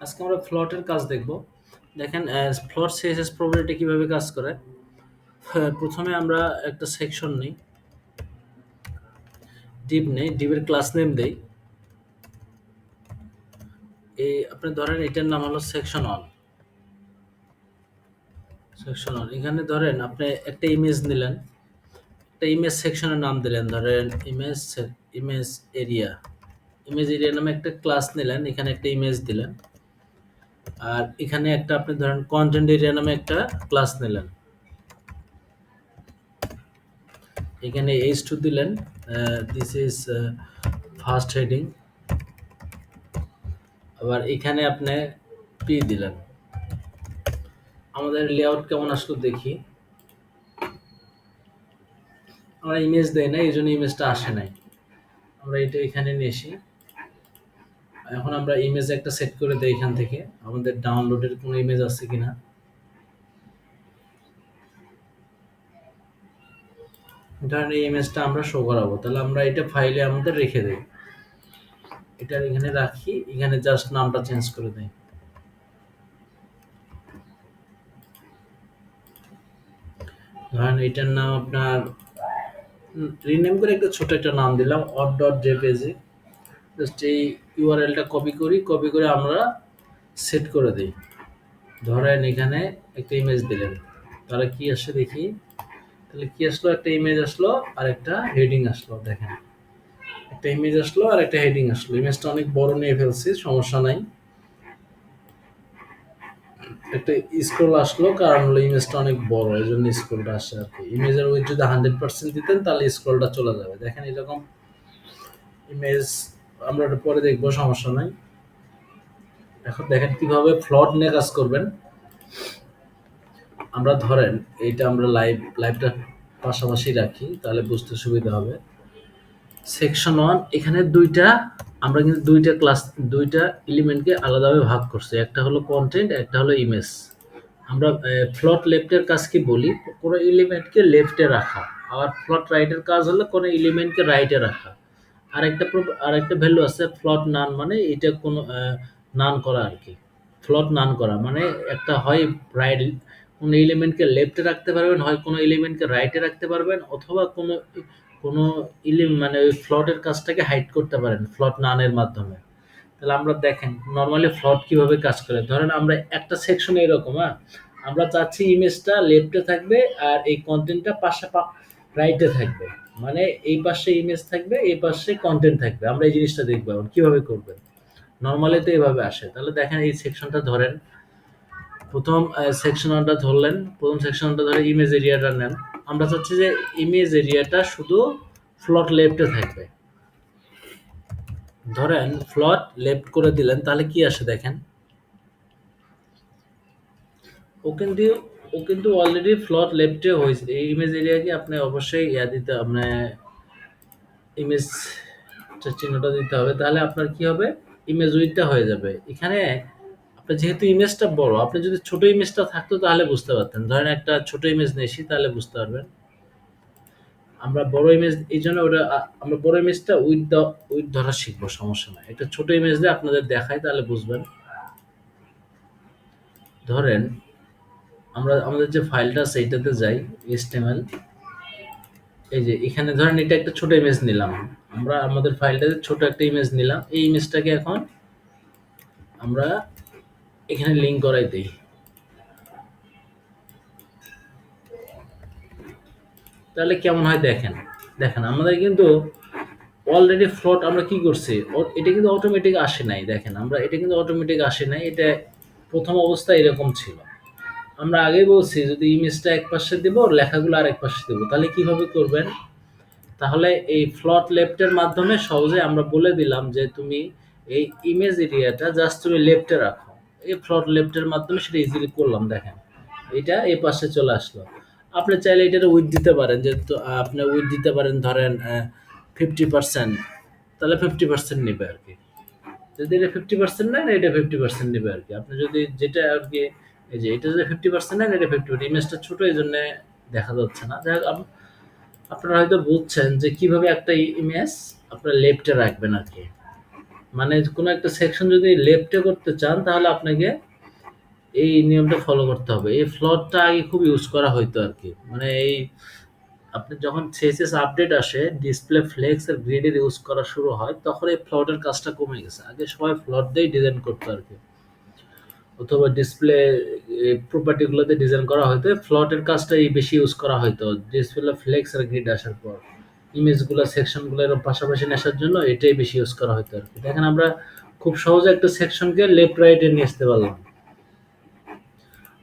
আজকে আমরা ফ্লটের কাজ দেখব। দেখেন ফ্লট সিএসএস প্রপার্টি কীভাবে কাজ করে? হ্যাঁ, প্রথমে আমরা একটা সেকশন নিই। ডিপ নেই ডিপের ক্লাস নেম দেই। এই আপনি ধরেন এটার নাম হলো সেকশন ওয়ান সেকশন ওয়ান এখানে ধরেন আপনি একটা ইমেজ নিলেন। একটা ইমেজ সেকশনের নাম দিলেন। ধরেন image image area image area নামে একটা ক্লাস নিলেন। এখানে একটা ইমেজ দিলেন। আর এখানে একটা আপনি ধরেন কন্টেন্ট এরিয়া নামে একটা ক্লাস নিলেন। এখানে এইচ টু দিলেন দিস ইজ ফার্স্ট হেডিং আবার এখানে আপনি পি দিলেন। আমাদের লেআউট কেমন আসলো দেখি। আমরা ইমেজ দেই না এই জন্য ইমেজটা আসে নাই। আমরা এটা এখানে নিয়ে এখন আমরা ইমেজ একটা সেট করে দেই এখান থেকে। আমাদের ডাউনলোডের কোনো ইমেজ আছে কিনা? ধরেন এই ইমেজটা আমরা শো করাবো। তাহলে আমরা এটা ফাইলে আমাদের রেখে দেই। এটা এখানে রাখি, এখানে জাস্ট নামটা চেঞ্জ করে দেই। ধরেন এটার নাম আপনার রিনেম করে একটা ছোট একটা নাম দিলাম অট ডট জেপিজি জাস্ট এই ইউআরএলটা কপি করি কপি করে আমরা সেট করে দিই। ধরেন এখানে একটা ইমেজ দিলেন। তাহলে কি আসে দেখি? তাহলে কি আসলো? একটা ইমেজ আসলো, আর একটা হেডিং আসলো, দেখেন। একটা ইমেজ আসলো, আর একটা হেডিং আসলো। ইমেজটা অনেক বড় নিয়ে ফেলছি, সমস্যা নাই। একটা স্ক্রল আসলো, কারণ হলো ইমেজটা অনেক বড় এই জন্য স্ক্রলটা আসে আর কি। ইমেজের ওই যদি হান্ড্রেড পার্সেন্ট দিতেন, তাহলে স্ক্রলটা চলে যাবে। দেখেন এরকম ইমেজ আমরা এটা পরে দেখব, সমস্যা নাই। এখন দেখেন কীভাবে ফ্লট নিয়ে কাজ করবেন। আমরা ধরেন, এইটা আমরা লাইভ লাইভটা পাশাপাশি রাখি, তাহলে বুঝতে সুবিধা হবে। সেকশন ওয়ান এখানে দুইটা, আমরা কিন্তু দুইটা ক্লাস দুইটা এলিমেন্টকে আলাদাভাবে ভাগ করছি। একটা হলো কন্টেন্ট একটা হলো ইমেজ আমরা ফ্লট লেফটের কাজ কি বলি? কোনো এলিমেন্টকে লেফটে রাখা। আবার ফ্লট রাইটের কাজ হলো কোনো এলিমেন্টকে রাইটে রাখা। আরেকটা আরেকটা ভ্যালু আছে ফ্লট নান মানে এটা কোনো নান করা আর কি। ফ্লট নান করা মানে একটা হয় রাইট কোনো এলিমেন্টকে লেফটে রাখতে পারবেন, হয় কোনো এলিমেন্টকে রাইটে রাখতে পারবেন, অথবা কোনো কোনো ইলিম মানে ওই ফ্লটের কাজটাকে হাইড করতে পারেন ফ্লট নানের মাধ্যমে। তাহলে আমরা দেখেন নর্মালি ফ্লট কীভাবে কাজ করে? ধরেন আমরা একটা সেকশনে এরকম হ্যাঁ? আমরা চাচ্ছি ইমেজটা লেফটে থাকবে আর এই কন্টেন্টটা পাশে রাইটে থাকবে। মানে এই পাশে ইমেজ থাকবে, এই পাশে কন্টেন্ট থাকবে। আমরা এই জিনিসটা দেখব এখন, কীভাবে করবেন? নর্মালি তো এভাবে আসে। তাহলে দেখেন এই সেকশনটা ধরেন। প্রথম সেকশনটা ধরলেন। প্রথম সেকশনটা ধরে ইমেজ এরিয়াটা নেন। আমরা চাচ্ছি যে ইমেজ এরিয়াটা শুধু ফ্লট লেফটে থাকবে। ধরেন ফ্লট লেফট করে দিলেন, তাহলে কি আসে দেখেন? ও কিন্তু ও কিন্তু অলরেডি ফ্লট লেফটে হয়েছে। এই ইমেজ এরিয়াকে আপনি অবশ্যই ইয়া দিতে আপনি ইমেজ চিহ্নটা দিতে হবে। তাহলে আপনার কি হবে? ইমেজ উইথটা হয়ে যাবে। এখানে আপনার যেহেতু ইমেজটা বড়, আপনি যদি ছোট ইমেজটা থাকতো তাহলে বুঝতে পারতেন। ধরেন একটা ছোট ইমেজ নিয়েছি, তাহলে বুঝতে পারবেন। আমরা বড় ইমেজ এই জন্য ওটা আমরা বড় ইমেজটা উইথ দ্য উইথ ধরা শিখব, সমস্যা নাই। একটা ছোট ইমেজ দিয়ে আপনাদের দেখাই, তাহলে বুঝবেন। ধরেন আমরা আমাদের যে ফাইলটা আছে, এইটাতে যাই এসটিএমএল এই যে, এখানে ধরেন এটা একটা ছোট ইমেজ নিলাম। আমরা আমাদের ফাইলটাতে ছোট একটা ইমেজ নিলাম। এই ইমেজটাকে এখন আমরা এখানে লিঙ্ক করাই দিই। তাহলে কেমন হয় দেখেন? দেখেন, আমাদের কিন্তু অলরেডি ফ্লট আমরা কি করছি? এটা কিন্তু অটোমেটিক আসে নাই, দেখেন। আমরা, এটা কিন্তু অটোমেটিক আসে নাই, এটা প্রথম অবস্থা এরকম ছিল। আমরা আগেই বলছি, যদি ইমেজটা এক পাশে দেব, লেখাগুলো আর এক পাশে দেবো, তাহলে কীভাবে করবেন? তাহলে এই ফ্লট লেফটের মাধ্যমে সহজে আমরা বলে দিলাম যে তুমি এই ইমেজ এরিয়াটা জাস্ট তুমি লেফটে রাখো। এই ফ্লট লেফটের মাধ্যমে সেটা ইজিলি করলাম, দেখেন। এটা এই পাশে চলে আসলো। আপনি চাইলে এটার উইথ দিতে পারেন যে আপনি উইথ দিতে পারেন ধরেন ফিফটি পার্সেন্ট তাহলে ফিফটি পার্সেন্ট নেবে আর কি। যদি এটা ফিফটি পার্সেন্ট নেন, এটা ফিফটি পার্সেন্ট নেবে আর কি। আপনি যদি যেটা আর কি এই যে এটা যদি ফিফটি পার্সেন্ট এটা ফিফটি ইমেজটা ছোটো এই জন্য দেখা যাচ্ছে না যাই হোক আপনারা হয়তো বুঝছেন যে কীভাবে একটা ইমেজ আপনারা লেফটে রাখবেন আর কি মানে কোনো একটা সেকশন যদি লেফটে করতে চান তাহলে আপনাকে এই নিয়মটা ফলো করতে হবে। এই ফ্লটটা আগে খুব ইউজ করা হইতো আরকি। মানে এই আপনি যখন CSS আপডেট আসে, ডিসপ্লে ফ্লেক্স আর গ্রিডের ইউজ করা শুরু হয়, তখন এই ফ্লটের কাজটা কমে গেছে। আগে সবাই ফ্লট দিয়েই ডিজাইন করতো আরকি। অথবা ডিসপ্লে এ প্রপার্টি গুলোতে ডিজাইন করা হয়তো ফ্লটের কাজটাই বেশি ইউজ করা হয়তো। ডিসপ্লে ফ্লেক্স আর গ্রিড আসার পর। ইমেজগুলা সেকশনগুলো এরকম পাশাপাশি নেসার জন্য এটাই বেশি ইউজ করা হইতো আরকি। দেখেন আমরা খুব সহজে একটা সেকশনকে লেফট রাইট নিয়ে আসতে পারলাম।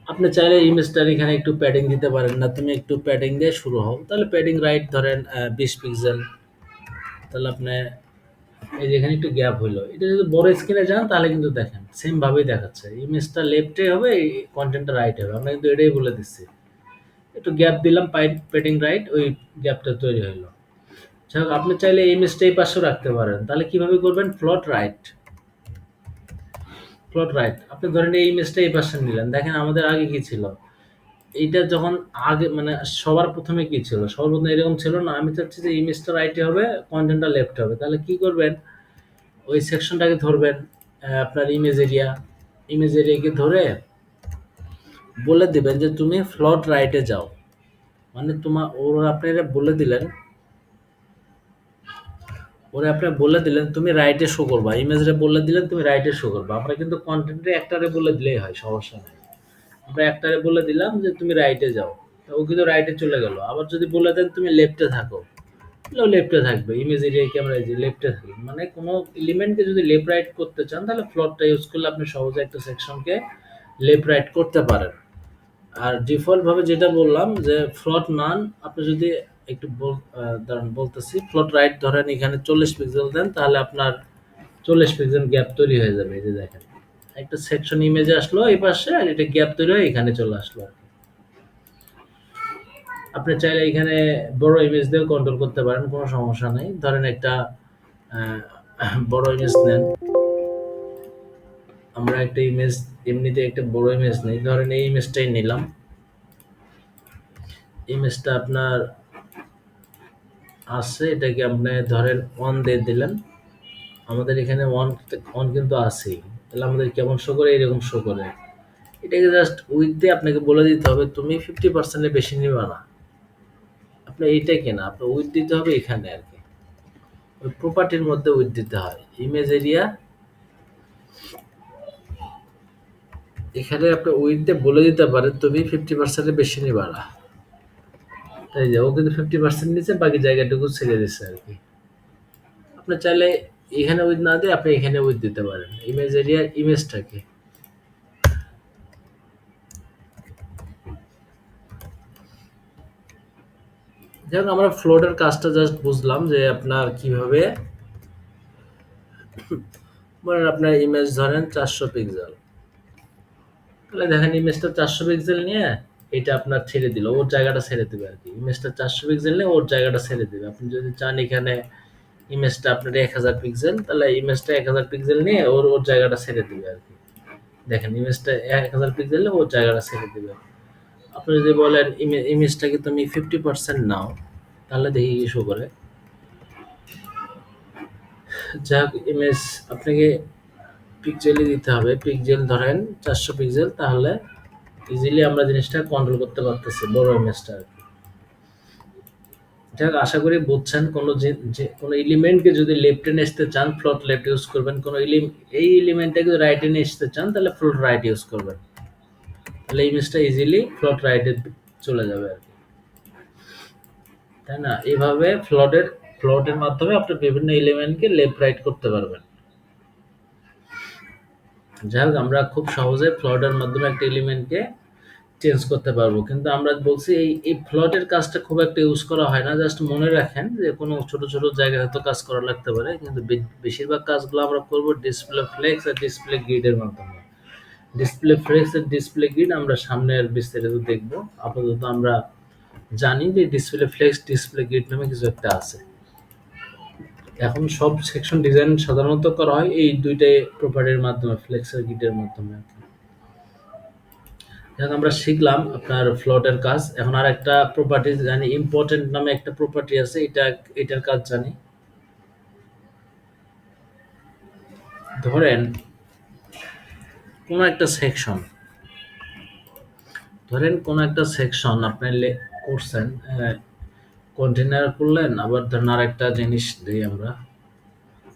আপনি চাইলে ইমেজটার এখানে একটু প্যাডিং দিতে পারেন না তুমি একটু প্যাডিং দিয়ে শুরু হও তাহলে প্যাডিং রাইট ধরেন বিশ পিক্সেল তাহলে আপনি এই যে এখানে একটু গ্যাপ হইল। এটা যদি বড় স্ক্রিনে যান, তাহলে কিন্তু দেখেন সেম ভাবেই দেখাচ্ছে। ইমেজটা লেফটে হবে, এই কন্টেন্টটা রাইট হবে। আমরা কিন্তু এটাই বলে দিচ্ছি। একটু গ্যাপ দিলাম প্যাডিং রাইট ওই গ্যাপটা তৈরি হইল। যাই হোক, আপনি চাইলে এই ইমেজটা এই পাশেও রাখতে পারেন। তাহলে কীভাবে করবেন? ফ্লট রাইট প্লট রাইট আপনি ধরেন এই ইমেজটা এই পাশে নিলেন। দেখেন আমাদের আগে কি ছিল? এইটা যখন আগে মানে সবার প্রথমে কি ছিল? সবার প্রথমে এরকম ছিল না, আমি চাচ্ছি যে ইমেজটা রাইটে হবে কন্টেন্টটা লেফট হবে। তাহলে কি করবেন? ওই সেকশনটাকে ধরবেন আপনার ইমেজ এরিয়া ইমেজ এরিয়াকে ধরে বলে দিবেন যে তুমি ফ্লট রাইটে যাও। মানে তোমার ওর আপনারা বলে দিলেন, ওরা আপনি বলে দিলেন তুমি রাইটে শো করবা। ইমেজরে বলে দিলেন, তুমি রাইটে শো করবা। আমরা কিন্তু কন্টেন্টে একটারে বলে দিলেই হয়, সমস্যা নেই। আমরা একটারে বলে দিলাম যে তুমি রাইটে যাও। ও কিন্তু রাইটে চলে গেল। আবার যদি বলে দেন তুমি লেফটে থাকো। তাহলেও লেফটে থাকবে। ইমেজ এরিয়া ক্যামেরা যে লেফটে থাকবে মানে কোনো এলিমেন্টকে যদি লেফট রাইট করতে চান, তাহলে ফ্লটটা ইউজ করলে আপনি সহজে একটা সেকশনকে লেফট রাইট করতে পারেন। আর ডিফল্টভাবে যেটা বললাম যে ফ্লট নান আপনি যদি একটু দাঁড়ান, বলতেছি। ফ্লট রাইট ধরেন এখানে চল্লিশ পিক্সেল দেন, তাহলে আপনার চল্লিশ পিক্সেল গ্যাপ তৈরি হয়ে যাবে। এই যে দেখেন। একটা সেকশন ইমেজে আসলো এই পাশে আর এটা গ্যাপ তৈরি হয়ে এখানে চলে আসলো আপনি চাইলে এখানে বড় ইমেজ দিয়েও কন্ট্রোল করতে পারেন, কোনো সমস্যা নেই। ধরেন একটা বড় ইমেজ নেন। আমরা একটা ইমেজ এমনিতে একটা বড় ইমেজ নেই। ধরেন এই ইমেজটাই নিলাম। ইমেজটা আপনার আছে, এটাকে আপনি ধরেন ওয়ান দিয়ে দিলেন। আমাদের এখানে ওয়ান ওয়ান কিন্তু আছেই। তাহলে আমাদের কেমন শো করে? এরকম শো করে। এটাকে জাস্ট উইথ দিয়ে আপনাকে বলে দিতে হবে, তুমি ফিফটি পার্সেন্টের বেশি নিবে না। আপনার এইটাই কেনা আপনার উইথ দিতে হবে এখানে আর কি। ওই প্রপার্টির মধ্যে উইথ দিতে হয়। ইমেজ এরিয়া এখানে আপনি উইথ দিয়ে বলে দিতে পারেন, তুমি ফিফটি পার্সেন্টের বেশি নিবা না। তাই যে, ও কিন্তু ফিফটি পার্সেন্ট নিচ্ছে বাকি জায়গাটুকু ছেড়ে দিচ্ছে আর কি। আপনি চাইলে এখানে উইথ না দিয়ে আপনি এখানে উইথ দিতে পারেন। ইমেজ এরিয়ার ইমেজটাকে যাই আমরা ফ্লোটের কাজটা জাস্ট বুঝলাম যে আপনার কীভাবে মানে আপনার ইমেজ ধরেন চারশো পিক্সেল তাহলে দেখেন ইমেজটা চারশো পিক্সেল নিয়ে এটা আপনার ছেড়ে দিল। ওর জায়গাটা ছেড়ে দেবে আর কি। ইমেজটা চারশো পিক্সেল নিয়ে ওর জায়গাটা ছেড়ে দেবে। আপনি যদি চান এখানে ইমেজটা আপনার এক হাজার পিক্সেল তাহলে ইমেজটা এক হাজার পিক্সেল নিয়ে ওর ওর জায়গাটা ছেড়ে দেবে আর কি। দেখেন ইমেজটা এক হাজার পিক্সেল ওর জায়গাটা ছেড়ে দেবে। আপনি যদি বলেন ইমেজটাকে তুমি ফিফটি পার্সেন্ট নাও, তাহলে দেখি ইস্যু করে। যাক ইমেজ আপনাকে পিকজেলই দিতে হবে। পিকজেল ধরেন চারশো পিক্সেল তাহলে ইজিলি আমরা জিনিসটা কন্ট্রোল করতে পারতেছি, বড় ইমেজটা আর কি। যাক আশা করি বুঝছেন, কোনো যে কোনো এলিমেন্টকে যদি লেফটে নিয়ে আসতে চান ফ্লোট লেফট ইউজ করবেন, কোনো এই এলিমেন্টটাকে যদি রাইটে নিয়ে আসতে চান, তাহলে ফ্লোট রাইট ইউজ করবেন। তাহলে ইমেজটা ইজিলি ফ্লোট রাইটে চলে যাবে আর কি। তাই না? এইভাবে ফ্লটের ফ্লটের মাধ্যমে আপনি বিভিন্ন এলিমেন্টকে লেফট রাইট করতে পারবেন। যাই আমরা খুব সহজে ফ্লটের মাধ্যমে একটা এলিমেন্টকে চেঞ্জ করতে পারব। কিন্তু আমরা বলছি এই এই ফ্লটের কাজটা খুব একটা ইউজ করা হয় না। জাস্ট মনে রাখেন যে কোনো ছোট ছোট জায়গায় হয়তো কাজ করা লাগতে পারে। কিন্তু বেশিরভাগ কাজগুলো আমরা করব ডিসপ্লে ফ্লেক্স আর ডিসপ্লে গ্রিডের মাধ্যমে। ডিসপ্লে ফ্লেক্স আর ডিসপ্লে গ্রিড আমরা সামনের বিস্তারিত দেখব। আপাতত আমরা জানি যে ডিসপ্লে ফ্লেক্স ডিসপ্লে গ্রিড নামে কিছু একটা আছে। এখন সব সেকশন ডিজাইন সাধারণত করা হয় এই দুইটাই প্রপার্টির মাধ্যমে ফ্লেক্স আর গ্রিডের মাধ্যমে। এখন আমরা শিখলাম আপনার ফ্লটের কাজ, এখন আর একটা প্রপার্টি জানি ইম্পর্টেন্ট নামে একটা প্রপার্টি আছে, এটা, এটার কাজ জানি। ধরেন, কোনো একটা সেকশন ধরেন কোনো একটা সেকশন আপনি করছেন কন্টেনার করলেন, আবার ধরেন আর একটা জিনিস দিই আমরা।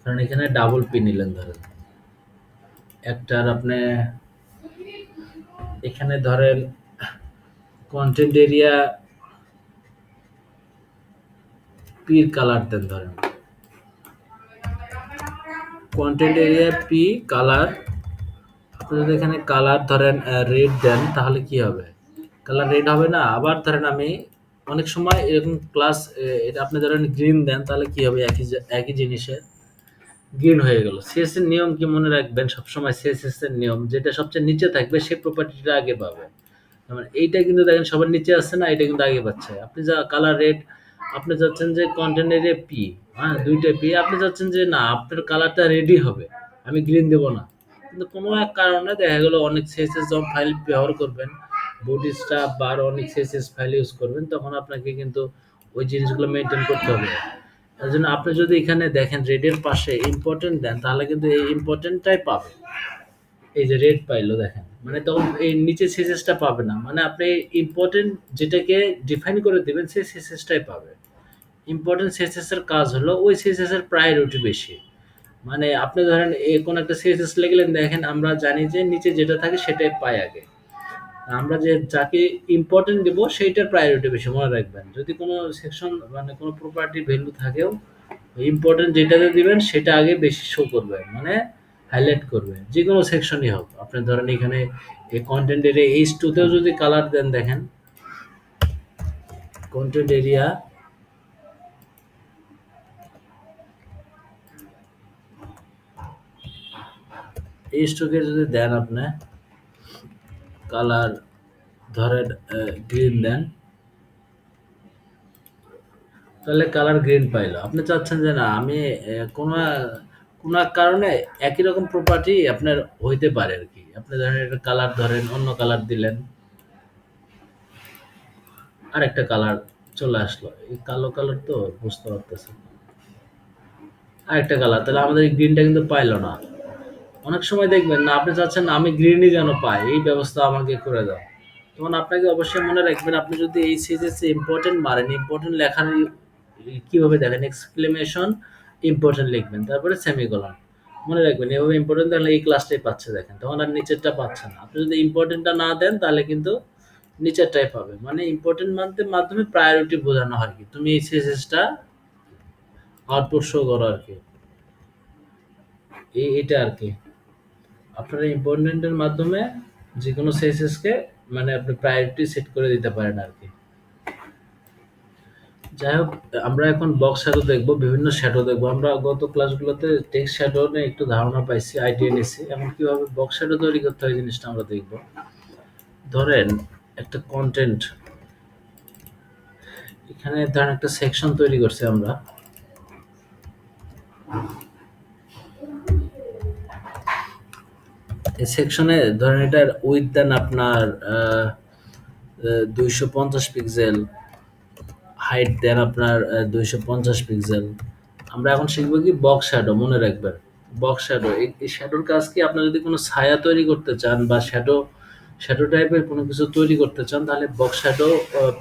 কারণ এখানে ডাবল পি নিলেন ধরেন। একটার আপনি এখানে ধরেন কন্টেন্ট এরিয়া পির কালার দেন ধরেন। কন্টেন্ট এরিয়া পি কালার আপনি যদি এখানে কালার ধরেন রেড দেন, তাহলে কি হবে? কালার রেড হবে না। আবার ধরেন আমি অনেক সময় এরকম ক্লাস এটা আপনি ধরেন গ্রিন দেন, তাহলে কি হবে? একই একই জিনিসের। গ্রিন হয়ে গেল। সিএস এর নিয়ম কি মনে রাখবেন? সবসময় সিএসএস এর নিয়ম, যেটা সবচেয়ে নিচে থাকবে সেই প্রপার্টিটা আগে পাবে। যেমন এইটা কিন্তু দেখেন সবার নিচে আসছে না এটা কিন্তু আগে পাচ্ছে। আপনি যা কালার রেড আপনি চাচ্ছেন যে কন্টেন্ট এরিয়া পি হ্যাঁ দুইটা পি আপনি চাচ্ছেন যে না, আপনার কালারটা রেডি হবে, আমি গ্রিন দেবো না। কিন্তু কোনো এক কারণে দেখা গেলো অনেক সিএসএস যখন ফাইল ব্যবহার করবেন বুটি স্টাফ বা আরও অনেক সিএসএস ফাইল ইউজ করবেন, তখন আপনাকে কিন্তু ওই জিনিসগুলো মেনটেন করতে হবে। তার জন্য আপনি যদি এখানে দেখেন রেডের পাশে ইম্পর্টেন্ট দেন, তাহলে কিন্তু এই ইম্পর্টেন্টটাই পাবে এই যে রেড পাইলো, দেখেন। মানে তখন এই নিচে সিএসএসটা পাবে না। মানে আপনি ইম্পর্টেন্ট যেটাকে ডিফাইন করে দিবেন, সেই সিএসএসটাই পাবে। ইম্পর্টেন্ট সিএসএস এর কাজ হলো, ওই সিএসএস এর প্রায়োরিটি বেশি। মানে আপনি ধরেন কোন একটা সিএসএস লিখলেন দেখেন আমরা জানি যে নিচে যেটা থাকে সেটাই পাই আগে। আমরা যে যাকে ইম্পর্টেন্ট দেব, সেইটার প্রায়োরিটি বেশি, মনে রাখবেন। যদি কোনো সেকশন মানে কোনো প্রপার্টি ভ্যালু থাকেও ইম্পর্টেন্ট যেটাতে দিবেন, সেটা আগে বেশি শো করবে মানে হাইলাইট করবে যে কোনো সেকশনই হোক। আপনি ধরেন এখানে এই কন্টেন্ট এরিয়া এইচ টুতেও যদি কালার দেন, দেখেন। কন্টেন্ট এরিয়া এইচ টুকে যদি দেন আপনি কালার ধরেন গ্রিন দেন। তাহলে কালার গ্রিন পাইলো। আপনি চাচ্ছেন যে না, আমি কোনো কোনো কারণে একই রকম প্রপার্টি আপনার হইতে পারে আর কি। আপনি ধরেন একটা কালার ধরেন, অন্য কালার দিলেন। আর একটা কালার চলে আসলো। এই কালো কালার তো বুঝতে পারতেছেন। আর একটা কালার, তাহলে আমাদের গ্রিনটা কিন্তু পাইলো না। অনেক সময় দেখবেন না, আপনি চাচ্ছেন আমি গ্রিনই যেন পাই, এই ব্যবস্থা আমাকে করে দাও। তখন আপনাকে অবশ্যই মনে রাখবেন, আপনি যদি এই সিরিজে ইম্পর্টেন্ট মারেন ইম্পর্টেন্ট লেখার কীভাবে দেখেন? এক্সক্লেমেশন ইম্পর্টেন্ট লিখবেন, তারপরে সেমিকলন মনে রাখবেন, এভাবে ইম্পর্টেন্ট তাহলে এই ক্লাসটাই পাচ্ছে দেখেন, তখন আর নিচেরটা পাচ্ছে না। আপনি যদি ইম্পর্টেন্টটা না দেন, তাহলে কিন্তু নিচেরটাই পাবে। মানে ইম্পর্টেন্ট মানতে মাধ্যমে প্রায়োরিটি বোঝানো হয় কি, তুমি এই সিএসএসটা আউটপুট শো করো আর কি। এই এটা আর কি। আপনারা ইম্পর্টেন্টের মাধ্যমে যে কোনো সিএসএসকে মানে আপনি প্রায়োরিটি সেট করে দিতে পারেন আর কি। যাই হোক, আমরা এখন বক্স শ্যাডো দেখব, বিভিন্ন শ্যাডো দেখব। আমরা গত ক্লাসগুলোতে টেক্সট শ্যাডো নিয়ে একটু ধারণা পাইছি আইডিয়া নিছি এখন কীভাবে বক্স শ্যাডো তৈরি করতে হয় জিনিসটা আমরা দেখব। ধরেন, একটা কন্টেন্ট এখানে ধরেন একটা সেকশন তৈরি করছি আমরা। সেকশনে ধরেন এটার উইথ দেন আপনার দুইশো পঞ্চাশ পিক্সেল হাইট দেন আপনার দুইশো পঞ্চাশ পিক্সেল আমরা এখন শিখব কি বক্স শ্যাডো মনে রাখবেন। বক্স শ্যাডো এই শ্যাডোর কাজ কি? আপনার যদি কোনো ছায়া তৈরি করতে চান বা শ্যাডো শ্যাডো টাইপের কোনো কিছু তৈরি করতে চান, তাহলে বক্স শ্যাডো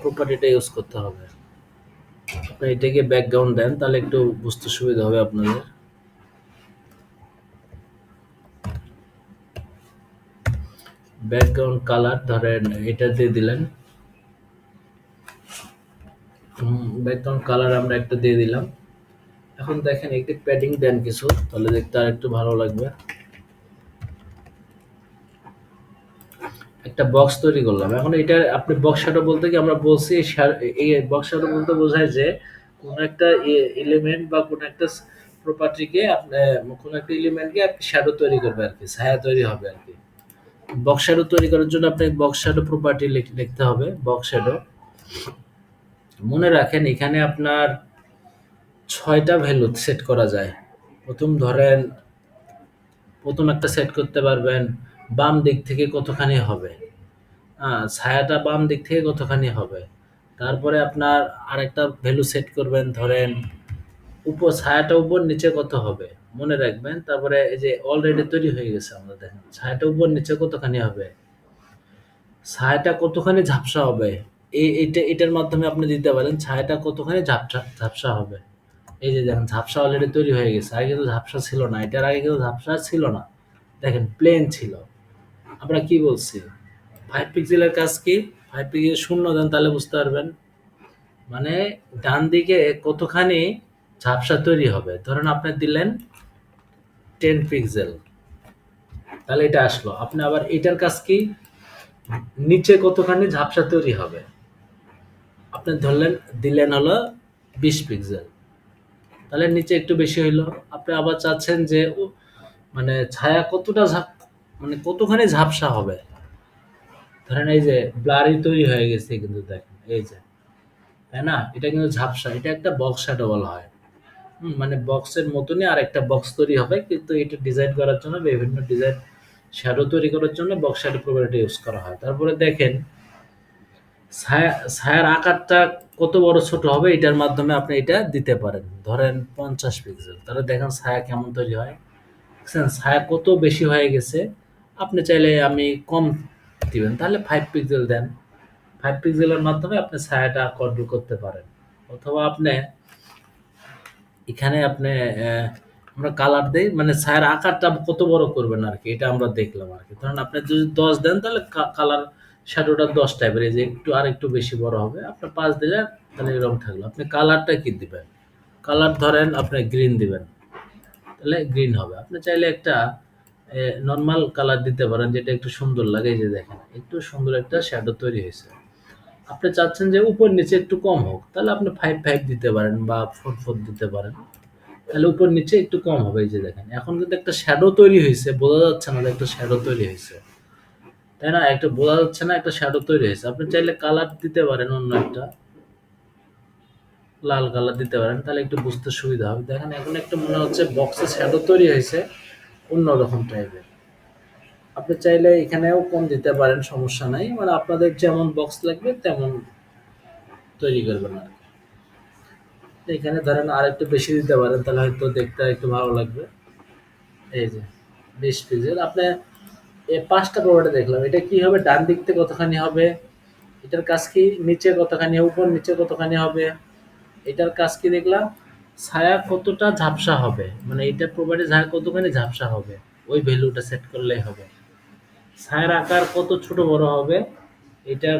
প্রপার্টিটা ইউজ করতে হবে। আপনি এটাকে ব্যাকগ্রাউন্ড দেন, তাহলে একটু বুঝতে সুবিধা হবে আপনাদের। ব্যাকগ্রাউন্ড কালার, ধরেন এটা দিয়ে দিলেন। ব্যাকগ্রাউন্ড কালার আমরা একটা দিয়ে দিলাম। এখন দেখেন একটি প্যাডিং দেন কিছু, তাহলে দেখতে আর একটু ভালো লাগবে। একটা বক্স তৈরি করলাম। এখন এটা আপনি বক্স শ্যাডো বলতে কি আমরা বলছি, এই shad- এই বক্স শ্যাডো বলতে বোঝায় যে কোন একটা এলিমেন্ট বা কোন একটা প্রপার্টিকে আপনি, কোন একটা এলিমেন্টকে আপনি শ্যাডো তৈরি করবে আর কি, ছায়া তৈরি হবে আর কি। বক্স শ্যাডো তৈরি করার জন্য আপনাকে বক্স শ্যাডো প্রপার্টি লিখতে হবে বক্স শ্যাডো মনে রাখেন, এখানে আপনার ছয়টা ভ্যালু সেট করা যায়। প্রথম ধরেন, প্রথম একটা সেট করতে পারবেন, বাম দিক থেকে কতখানি হবে? হ্যাঁ ছায়াটা বাম দিক থেকে কতখানি হবে? তারপরে আপনার আরেকটা ভ্যালু সেট করবেন, ধরেন উপর ছায়াটা উপর, নিচে কত হবে? মনে রাখবেন, তারপরে এই যে অলরেডি তৈরি হয়ে গেছে আমরা দেখেন, ছায়াটা উপর, নিচে কতখানি হবে? ছায়াটা কতখানি ঝাপসা হবে? এই, এইটা, এটার মাধ্যমে আপনি দিতে পারেন, ছায়াটা কতখানি ঝাপসা ঝাপসা হবে? এই যে দেখেন, ঝাপসা অলরেডি তৈরি হয়ে গেছে, আগে কিন্তু ঝাপসা ছিল না, এটার আগে কিন্তু ঝাপসা ছিল না। দেখেন প্লেন ছিল। আমরা কি বলছি? ফাইভ পিক্সেলের কাজ কি? ফাইভ পিক্সেল শূন্য দেন, তাহলে বুঝতে পারবেন। মানে ডান দিকে কতখানি ঝাপসা তৈরি হবে। ধরেন আপনি দিলেন টেন পিক্সেল তাহলে এটা আসলো। আপনি আবার এটার কাজ কি? নিচে কতখানি ঝাপসা তৈরি হবে? আপনি ধরলেন, দিলেন হলো বিশ পিক্সেল তাহলে নিচে একটু বেশি হইল। আপনি আবার চাচ্ছেন যে মানে ছায়া কতটা ঝাপ মানে কতখানি ঝাপসা হবে? ধরেন এই যে ব্লারি তৈরি হয়ে গেছে কিন্তু দেখেন, এই যে। তাই না? এটা কিন্তু ঝাপসা। এটা একটা বক্স শ্যাডো বলা হয়। মানে বক্সের মতনই আর একটা বক্স তৈরি হবে, কিন্তু এটা ডিজাইন করার জন্য, বিভিন্ন ডিজাইন শ্যাডো তৈরি করার জন্য বক্স শ্যাডো প্রপার্টি ইউজ করা হয়। তারপরে দেখেন, ছায়া ছায়ার আকারটা কত বড় ছোট হবে, এটার মাধ্যমে আপনি এটা দিতে পারেন। ধরেন পঞ্চাশ পিক্সেল তাহলে দেখেন ছায়া কেমন তৈরি হয়। ছায়া কত বেশি হয়ে গেছে, আপনি চাইলে আমি কম দিবেন, তাহলে ফাইভ পিক্সেল দেন। ফাইভ পিক্সেলের মাধ্যমে আপনি ছায়াটা কন্ট্রোল করতে পারেন। অথবা আপনি এখানে আপনি আমরা কালার দেই মানে ছায়ার আকারটা কত বড় করবেন আর কি, এটা আমরা দেখলাম আর কি। ধরেন আপনি যদি দশ দেন, তাহলে কালার শ্যাডোটা দশ টাইপের এই যে একটু আর একটু বেশি বড় হবে আপনার পাঁচ দিলে তাহলে এরকম থাকল। আপনি কালারটা কি দিবেন? কালার ধরেন আপনি গ্রিন দিবেন, তাহলে গ্রিন হবে। আপনি চাইলে একটা নর্মাল কালার দিতে পারেন, যেটা একটু সুন্দর লাগে যে দেখেন, একটু সুন্দর একটা শ্যাডো তৈরি হয়েছে। আপনি চাচ্ছেন যে উপর নিচে একটু কম হোক, তাহলে আপনি ফাইভ ফাইভ দিতে পারেন বা ফোর ফোর দিতে পারেন। তাহলে উপর নিচে একটু কম হবে, এই যে দেখেন। এখন কিন্তু একটা শ্যাডো তৈরি হয়েছে, বোঝা যাচ্ছে না একটা শ্যাডো তৈরি হয়েছে। তাই না? একটা বোঝা যাচ্ছে না একটা শ্যাডো তৈরি হয়েছে। আপনি চাইলে কালার দিতে পারেন অন্য একটা। লাল কালার দিতে পারেন, তাহলে একটু বুঝতে সুবিধা হবে। দেখেন, এখন একটা মনে হচ্ছে বক্সে শ্যাডো তৈরি হয়েছে, অন্যরকম টাইপের আপনি চাইলে এখানেও কম দিতে পারেন, সমস্যা নাই। মানে আপনাদের যেমন বক্স লাগবে, তেমন তৈরি করবেন আর এখানে ধরেন আর একটু বেশি দিতে পারেন, তাহলে হয়তো দেখতে একটু ভালো লাগবে। এই যে, বিশ পিক্সেল আপনি এই পাঁচটা প্রোডাক্ট দেখলাম, এটা কি হবে? ডান দিক থেকে কতখানি হবে? এটার কাজ কি? নিচে কতখানি, উপর নিচে কতখানি হবে? এটার কাজ কি দেখলাম? ছায়া কতটা ঝাপসা হবে? মানে এটা প্রোভাইডে ছায়া কতখানি ঝাপসা হবে? ওই ভ্যালুটা সেট করলেই হবে। ছায়ার আকার কত ছোট বড় হবে? এটা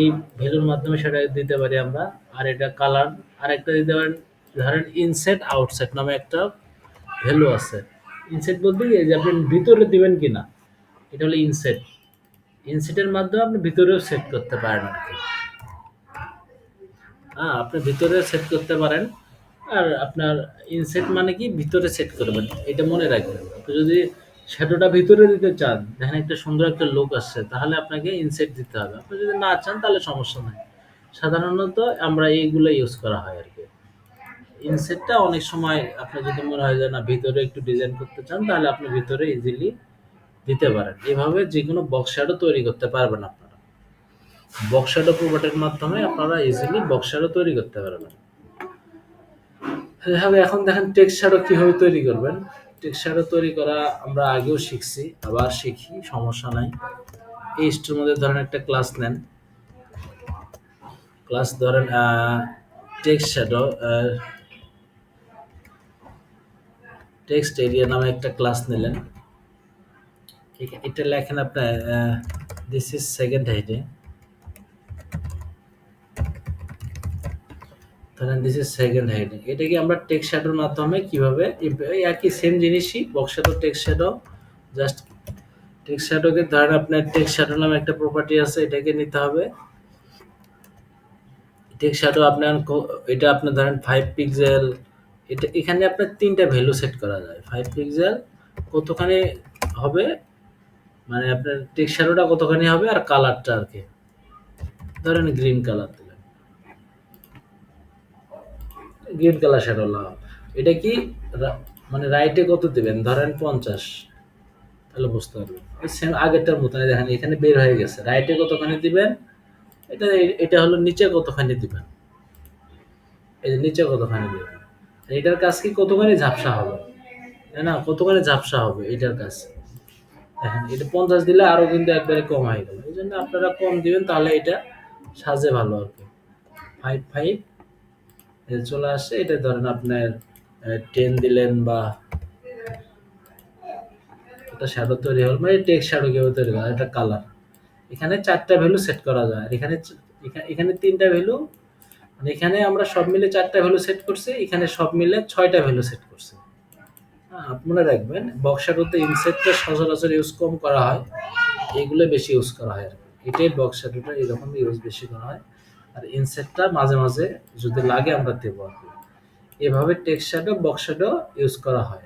এই ভ্যালুর মাধ্যমে সেটা দিতে পারি আমরা। আর এটা কালার আর একটা দিতে পারেন, ধরেন ইনসেট আউটসেট নামে একটা ভ্যালু আছে। ইনসেট বলতে কি যে আপনি ভিতরে দিবেন কি না এটা হলো ইনসেট ইনসেটের মাধ্যমে আপনি ভিতরেও সেট করতে পারেন আর কি। হ্যাঁ আপনি ভিতরে সেট করতে পারেন। আর আপনার ইনসেট মানে কি, ভিতরে সেট করবেন, এটা মনে রাখবেন। আপনি যদি শ্যাডোটা ভিতরে দিতে চান দেখেন একটা সুন্দর একটা লোক আসছে, তাহলে আপনাকে ইনসেট দিতে হবে। আপনি যদি না চান, তাহলে সমস্যা নাই। সাধারণত আমরা এইগুলো ইউজ করা হয় আর কি ইনসেটটা অনেক সময় আপনার যদি মনে হয় যে না, ভিতরে একটু ডিজাইন করতে চান, তাহলে আপনি ভিতরে ইজিলি দিতে পারেন। এভাবে যে কোনো বক্স শ্যাডো তৈরি করতে পারবেন আপনারা। বক্স শ্যাডো প্রোভাইডের মাধ্যমে আপনারা ইজিলি বক্স শ্যাডো তৈরি করতে পারবেন। এখন দেখেন টেক্সট শ্যাডো কীভাবে তৈরি করবেন। শ্যাডো তৈরি করা আমরা আগেও শিখছি, আবার শিখি, সমস্যা নাই। এই স্টোর মধ্যে ধরেন একটা ক্লাস নেন। ক্লাস ধরেন টেক্সট টেক্সট এরিয়া নামে একটা ক্লাস নিলেন। এখ- এটা লেখেন আপনার দিস ইজ সেকেন্ড হাইডে ধরেন দিস ইজ সেকেন্ড হাইডিং এটা কি আমরা টেক্সট শ্যাডোর মাধ্যমে কীভাবে একই সেম জিনিসই box shadow text shadow just text শ্যাডোকে ধরেন আপনার টেক্সট শ্যাডো নামে একটা প্রপার্টি আছে, এটাকে নিতে হবে। টেক্সট শ্যাডো আপনার এটা আপনার ধরেন ফাইভ পিক্সেল এটা এখানে আপনার তিনটা ভ্যালু সেট করা যায়। ফাইভ পিক্সেল কতখানি হবে? মানে আপনার টেক্সট শ্যাডোটা কতখানি হবে আর কালারটা আর কি। ধরেন গ্রিন কালার দিলেন গ্রিন কালার শ্যাডো লাগাও এটা কি মানে রাইটে কত দিবেন? ধরেন পঞ্চাশ। তাহলে বুঝতে পারবেন। সেম আগেরটার মতন দেখেন, এখানে বের হয়ে গেছে। রাইটে কতখানি দিবেন? এটা এটা হলো নিচে কতখানি দিবেন? এই যে নিচে কতখানি দিবেন? এটার কাজ কি কতখানি ঝাপসা হবে? তাই না? কতখানি ঝাপসা হবে এটার কাজ? দেখেন, এটা পঞ্চাশ দিলে আরও কিন্তু একবারে কম হয়ে গেল। এই জন্য আপনারা কম দিবেন, তাহলে এটা সাজে ভালো আর কি। ফাইভ ফাইভ চলে আসছে এটা ধরেন আপনার টেন দিলেন বা এটা শ্যাডো তৈরি হল মানে টেক্সট শ্যাডো কীভাবে তৈরি করা এটা কালার এখানে চারটা ভ্যালু সেট করা যায়, আর এখানে এখানে তিনটা ভ্যালু মানে এখানে আমরা সব মিলে চারটা ভ্যালু সেট করছি, এখানে সব মিলে ছয়টা ভ্যালু সেট করছি। হ্যাঁ মনে রাখবেন বক্স শ্যাডোতে ইনসেটটা সচরাচর ইউজ কম করা হয়, এগুলো বেশি ইউজ করা হয় আর কি। এটাই বক্স শ্যাডোটা এরকম ইউজ বেশি করা হয়। আর ইনসেটটা মাঝে মাঝে যদি লাগে আমরা দেবো আর কি এভাবে text shadow box shadow use করা হয়।